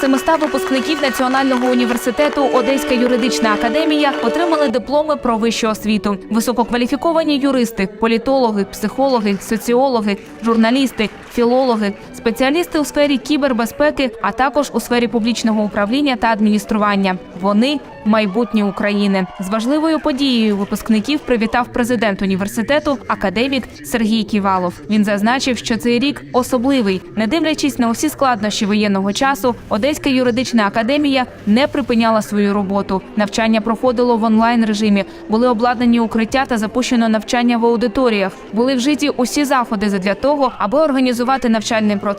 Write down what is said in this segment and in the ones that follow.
700 випускників Національного університету Одеська юридична академія отримали дипломи про вищу освіту. Висококваліфіковані юристи, політологи, психологи, соціологи, журналісти, філологи, спеціалісти у сфері кібербезпеки, а також у сфері публічного управління та адміністрування. Вони майбутнє України. З важливою подією випускників привітав президент університету академік Сергій Ківалов. Він зазначив, що цей рік особливий, не дивлячись на усі складнощі воєнного часу. Одеська юридична академія не припиняла свою роботу. Навчання проходило в онлайн режимі. Були обладнані укриття та запущено навчання в аудиторіях. Були вжиті усі заходи для того, аби організувати навчальний процес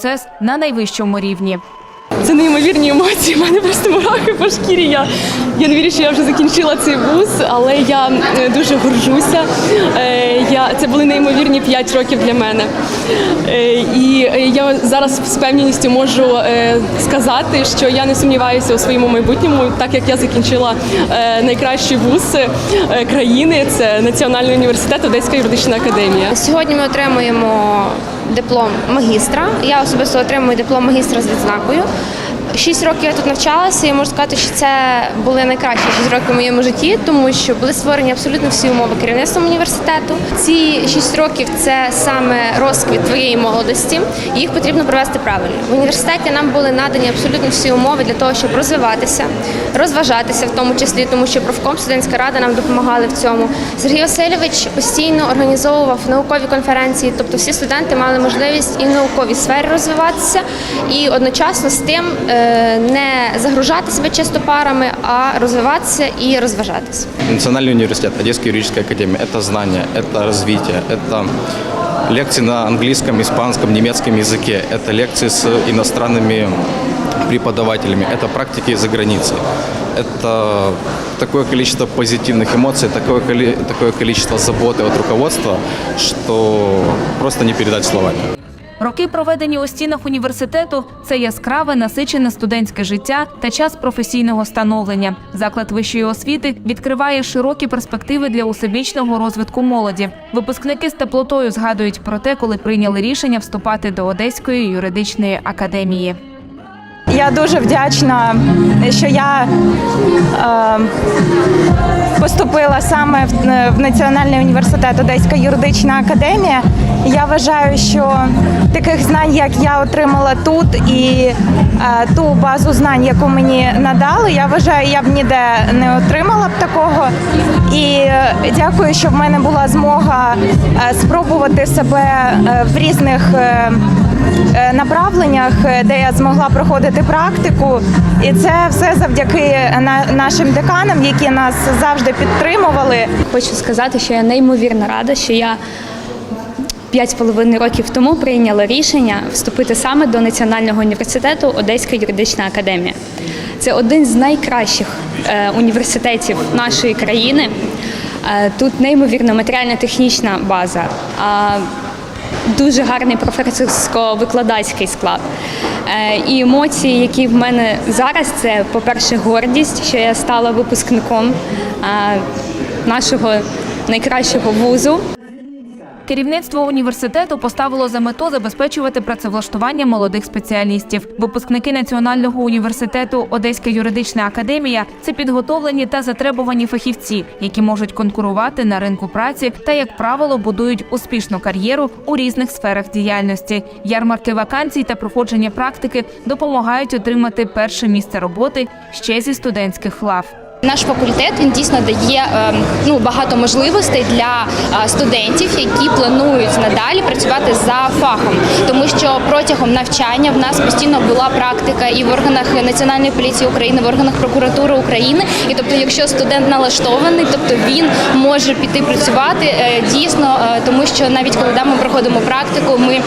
на найвищому рівні. Це неймовірні емоції. У мене просто мурахи по шкірі. Я, я не вірю, що я вже закінчила цей вуз, але я е, дуже горжуся. Е, Я, це були неймовірні 5 років для мене. Е, І я зараз з певністю можу сказати, що я не сумніваюся у своєму майбутньому, так як я закінчила найкращий вуз країни. Це Національний університет Одеська юридична академія. Сьогодні ми отримуємо диплом магістра. Я особисто отримую диплом магістра з відзнакою. Шість років я тут навчалася, і можу сказати, що це були найкращі шість років в моєму житті, тому що були створені абсолютно всі умови керівництвом університету. Ці шість років це саме розквіт твоєї молодості, їх потрібно провести правильно. В університеті нам були надані абсолютно всі умови для того, щоб розвиватися, розважатися, в тому числі, тому що профком студентська рада нам допомагали в цьому. Сергій Васильович постійно організовував наукові конференції, тобто всі студенти мали можливість і в науковій сфері розвиватися, і одночасно з тим е, не загружати себе чисто парами, а розвиватися і розважатися. Национальный университет, Одесская юридическая академия – это знание, это развитие, это лекции на английском, испанском, немецком языке, это лекции с иностранными преподавателями, это практики за границей. Это такое количество позитивных эмоций, такое, коли- такое количество заботы от руководства, что просто не передать словами. Роки, проведені у стінах університету, це яскраве, насичене студентське життя та час професійного становлення. Заклад вищої освіти відкриває широкі перспективи для усебічного розвитку молоді. Випускники з теплотою згадують про те, коли прийняли рішення вступати до Одеської юридичної академії. Я дуже вдячна, що я е, поступила саме в, в Національний університет Одеська юридична академія. Я вважаю, що таких знань, як я отримала тут, і е, ту базу знань, яку мені надали, я вважаю, я б ніде не отримала б такого. І е, дякую, що в мене була змога е, спробувати себе е, в різних. Е, направленнях, е, де я змогла проходити практику, і це все завдяки нашим деканам, які нас завжди підтримували. Хочу сказати, що я неймовірно рада, що я п'ять з половиною років тому прийняла рішення вступити саме до Національного університету Одеська юридична академія. Це один з найкращих е, університетів нашої країни. Тут неймовірно матеріально-технічна база. Дуже гарний професорсько-викладацький склад. Е, І емоції, які в мене зараз, це, по-перше, гордість, що я стала випускником е, нашого найкращого вузу. Керівництво університету поставило за мету забезпечувати працевлаштування молодих спеціалістів. Випускники Національного університету Одеська юридична академія це підготовлені та затребувані фахівці, які можуть конкурувати на ринку праці та, як правило, будують успішну кар'єру у різних сферах діяльності. Ярмарки вакансій та проходження практики допомагають отримати перше місце роботи ще зі студентських лав. Наш факультет він дійсно дає е, ну багато можливостей для е, студентів, які планують надалі працювати за фахом, тому що протягом навчання в нас постійно була практика і в органах національної поліції України, в органах прокуратури України. І тобто, якщо студент налаштований, тобто він може піти працювати е, дійсно, тому що навіть коли ми проходимо практику, ми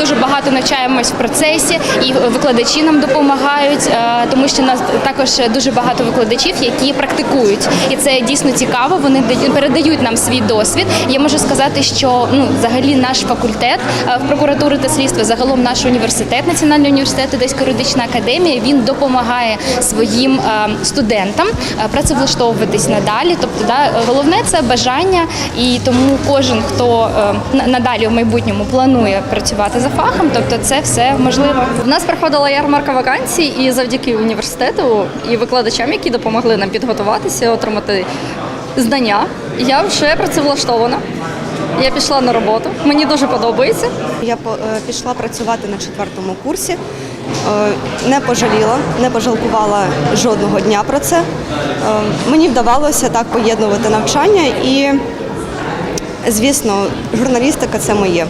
дуже багато навчаємось в процесі, і викладачі нам допомагають, тому що нас також дуже багато викладачів, які практикують, і це дійсно цікаво. Вони дають- передають нам свій досвід. Я можу сказати, що ну взагалі наш факультет е, прокуратури та слідства, загалом наш університет, Національний університет Одеська юридична академія, він допомагає своїм е, студентам е, працевлаштовуватись надалі. Тобто, да, головне це бажання, і тому кожен, хто хто на- надалі в майбутньому планує працювати за фахом, тобто це все можливо. В нас проходила ярмарка вакансій, і завдяки університету і викладачам, які допомогли нам підготуватися, отримати знання. Я вже працевлаштована. Я пішла на роботу. Мені дуже подобається. Я е, пішла працювати на четвертому курсі. Е, Не пожаліла, не пожалкувала жодного дня про це. Е, Мені вдавалося так поєднувати навчання і, звісно, журналістика це моє.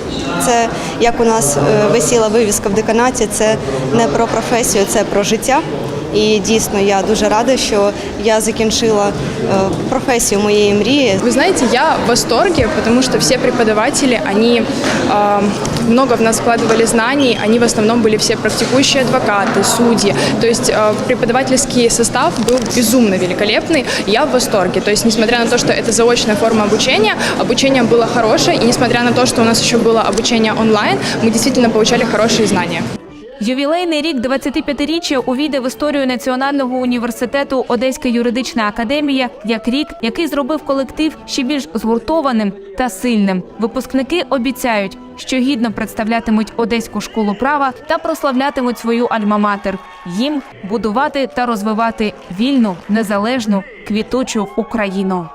Це як у нас висіла вивіска в деканаті, це не про професію, це про життя. І дійсно я дуже рада, що я закінчила е, професію моєї мрії. Вы знаете, я в восторге, потому что все преподаватели, они э, много в нас вкладывали знаний, они в основном были все практикующие адвокаты, судьи. То есть э, преподавательский состав был безумно великолепный. Я в восторге. То есть, несмотря на то, что это заочная форма обучения, обучение было хорошее, и несмотря на то, что у нас еще было обучение онлайн, мы действительно получали хорошие знания. Ювілейний рік 25-річчя увійде в історію Національного університету Одеська юридична академія як рік, який зробив колектив ще більш згуртованим та сильним. Випускники обіцяють, що гідно представлятимуть Одеську школу права та прославлятимуть свою альма-матер. Їм будувати та розвивати вільну, незалежну, квітучу Україну.